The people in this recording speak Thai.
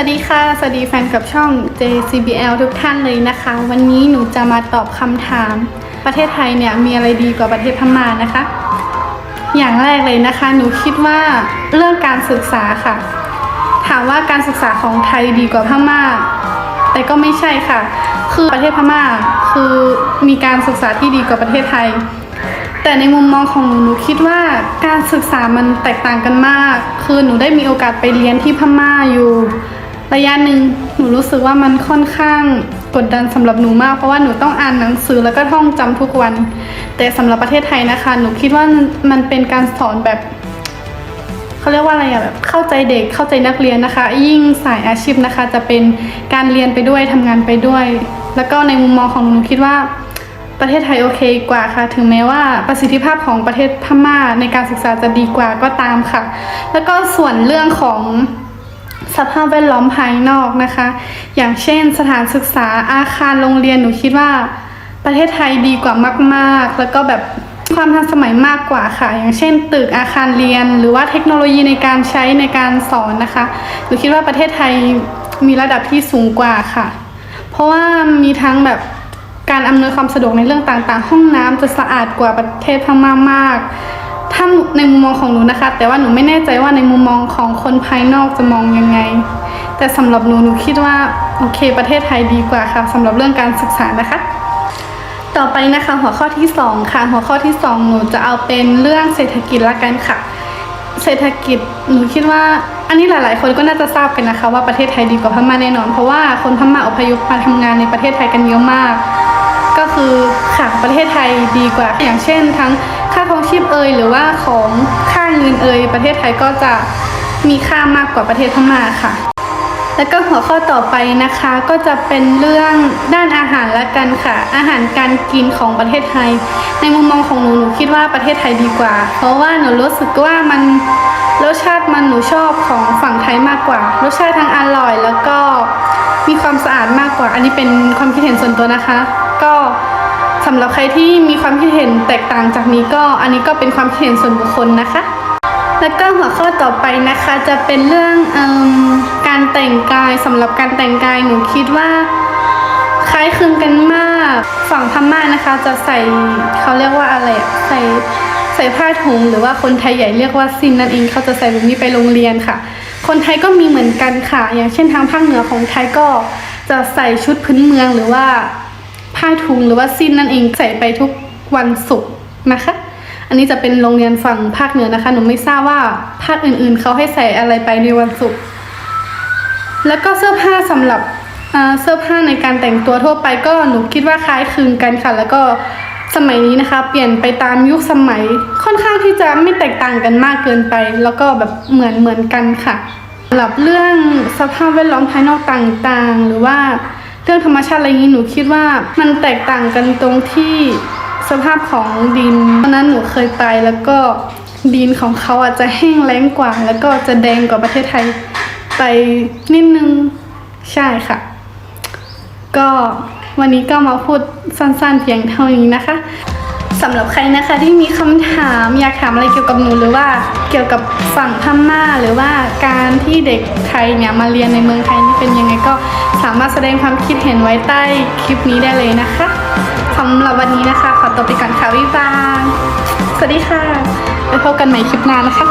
วัสดีค่ะ สวัสดีแฟนกับช่อง JCBL ทุกท่านเลยนะคะ วันนี้หนูจะมาตอบคำถาม ประเทศไทยเนี่ยมีอะไรดีกว่าประเทศพม่านะคะ อย่างแรกเลยนะคะ หนูคิดว่าเรื่องการศึกษาค่ะ ถามว่าการศึกษาของไทยดีกว่าพม่า แต่ก็ไม่ใช่ค่ะ คือประเทศพม่าคือมีการศึกษาที่ดีกว่าประเทศไทย แต่ในมุมมองของหนูหนูคิดว่าการศึกษามันแตกต่างกันมาก คือหนูได้มีโอกาสไปเรียนที่พม่าอยู่ ระยะหนึ่งหนูรู้สึกว่ามันค่อนข้างกดดันสำหรับหนูมากเพราะว่าหนูต้องอ่านหนังสือแล้วก็ท่องจำทุกวัน แต่สำหรับประเทศไทยนะคะ หนูคิดว่ามันเป็นการสอนแบบเขาเรียกว่าอะไรอะแบบเข้าใจเด็กเข้าใจนักเรียนนะคะ ยิ่งสายอาชีพนะคะ จะเป็นการเรียนไปด้วยทำงานไปด้วย แล้วก็ในมุมมองของหนูคิดว่าประเทศไทยโอเคกว่าค่ะ ถึงแม้ว่าประสิทธิภาพของประเทศพม่าในการศึกษาจะดีกว่าก็ตามค่ะ แล้วก็ส่วนเรื่องของ สภาพแวดล้อมภายนอกนะคะ อย่างเช่น สถานศึกษาอาคารโรงเรียนหนูคิดว่า ประเทศไทยดีกว่ามาก ๆ แล้วก็แบบความทันสมัยมากกว่าค่ะ อย่างเช่น ตึกอาคารเรียน หรือว่าเทคโนโลยีในการใช้ในการสอนนะคะหนูคิดว่าประเทศไทยมีระดับที่สูงกว่าค่ะ เพราะว่ามีทั้งแบบการอำนวยความสะดวกในเรื่องต่างๆ ห้องน้ำจะสะอาดกว่าประเทศพม่ามาก ถ้าในมุมมองของหนูนะคะ แต่ว่าหนูไม่แน่ใจว่าในมุมมองของคนภายนอกจะมองยังไง แต่สำหรับหนูหนูคิดว่าโอเค ประเทศไทยดีกว่าค่ะสำหรับเรื่องการศึกษานะคะ ต่อไปนะคะหัวข้อที่สองค่ะ หัวข้อที่สองหนูจะเอาเป็นเรื่องเศรษฐกิจละกันค่ะ เศรษฐกิจหนูคิดว่าอันนี้หลาย ๆ คนก็น่าจะทราบกันนะคะ ว่าประเทศไทยดีกว่าพม่าแน่นอน เพราะว่าคนพม่าอพยพมาทำงานในประเทศไทยกันเยอะมาก ก็คือค่ะประเทศไทยดีกว่า อย่างเช่น ทั้ง ค่าครองชีพเอยหรือว่าของค่าเงินเอยประเทศไทยก็จะมีค่ามากกว่าประเทศพม่าค่ะ แล้วก็หัวข้อต่อไปนะคะก็จะเป็นเรื่องด้านอาหารละกันค่ะ อาหารการกินของประเทศไทย ในมุมมองของหนูหนูคิดว่าประเทศไทยดีกว่า เพราะว่าหนูรู้สึกว่ามันรสชาติมันหนูชอบของฝั่งไทยมากกว่า รสชาติทั้งอร่อยแล้วก็มีความสะอาดมากกว่า อันนี้เป็นความคิดเห็นส่วนตัวนะคะ ก็ สำหรับใครที่มีความคิดเห็นแตกต่างจากนี้ก็อันนี้ก็เป็นความคิดเห็นส่วนบุคคลนะคะ แล้วก็หัวข้อต่อไปนะคะจะเป็นเรื่องอการแต่งกายสำหรับการแต่งกายหนูคิดว่าคล้ายคลึงกันมากฝั่งพม่านะคะ จะใส่เขาเรียกว่าอะไรใส่ใส่ผ้าถุงหรือว่าคนไทยใหญ่เรียกว่าซินนั่นเองเขาจะใส่แบบนี้ไปโรงเรียนค่ะ คนไทยก็มีเหมือนกันค่ะ อย่างเช่นทางภาคเหนือของไทยก็จะใส่ชุดพื้นเมืองหรือว่า ผ้าถุงหรือว่าซินนั่นเองใส่ไปทุกวันศุกร์นะคะ อันนี้จะเป็นโรงเรียนฝั่งภาคเหนือนะคะหนูไม่ทราบว่าภาคอื่นๆ เขาให้ใส่อะไรไปในวันศุกร์แล้วก็เสื้อผ้าสำหรับเสื้อผ้าในการแต่งตัวทั่วไปก็หนูคิดว่าคล้ายคลึงกันค่ะ แล้วก็สมัยนี้นะคะ เปลี่ยนไปตามยุคสมัยค่อนข้างที่จะไม่แตกต่างกันมากเกินไป แล้วก็แบบเหมือนเหมือนกันค่ะสำหรับเรื่องสภาพแวดล้อมภายนอกต่างๆ หรือว่า เรื่องธรรมชาติอะไรนี้หนูคิดว่ามันแตกต่างกันตรงที่สภาพของดินเพราะนั้นหนูเคยไปแล้วก็ดินของเขาอาจจะแห้งแล้งกว่า แล้วก็จะแดงกว่าประเทศไทยไปนิดนึงใช่ค่ะ ก็วันนี้ก็มาพูดสั้นๆเพียงเท่านี้นะคะ สำหรับใครนะคะที่มีคำถามอยากถามอะไรเกี่ยวกับหนูหรือว่าเกี่ยวกับฝั่งพม่าหรือว่าการที่เด็กไทยเนี่ยมาเรียนในเมืองไทยนี่เป็นยังไงก็สามารถแสดงความคิดเห็นไว้ใต้คลิปนี้ได้เลยนะคะสำหรับวันนี้นะคะ ขอตัวไปก่อนค่ะวิบายสวัสดีค่ะไปพบกันใหม่คลิปหน้านะคะ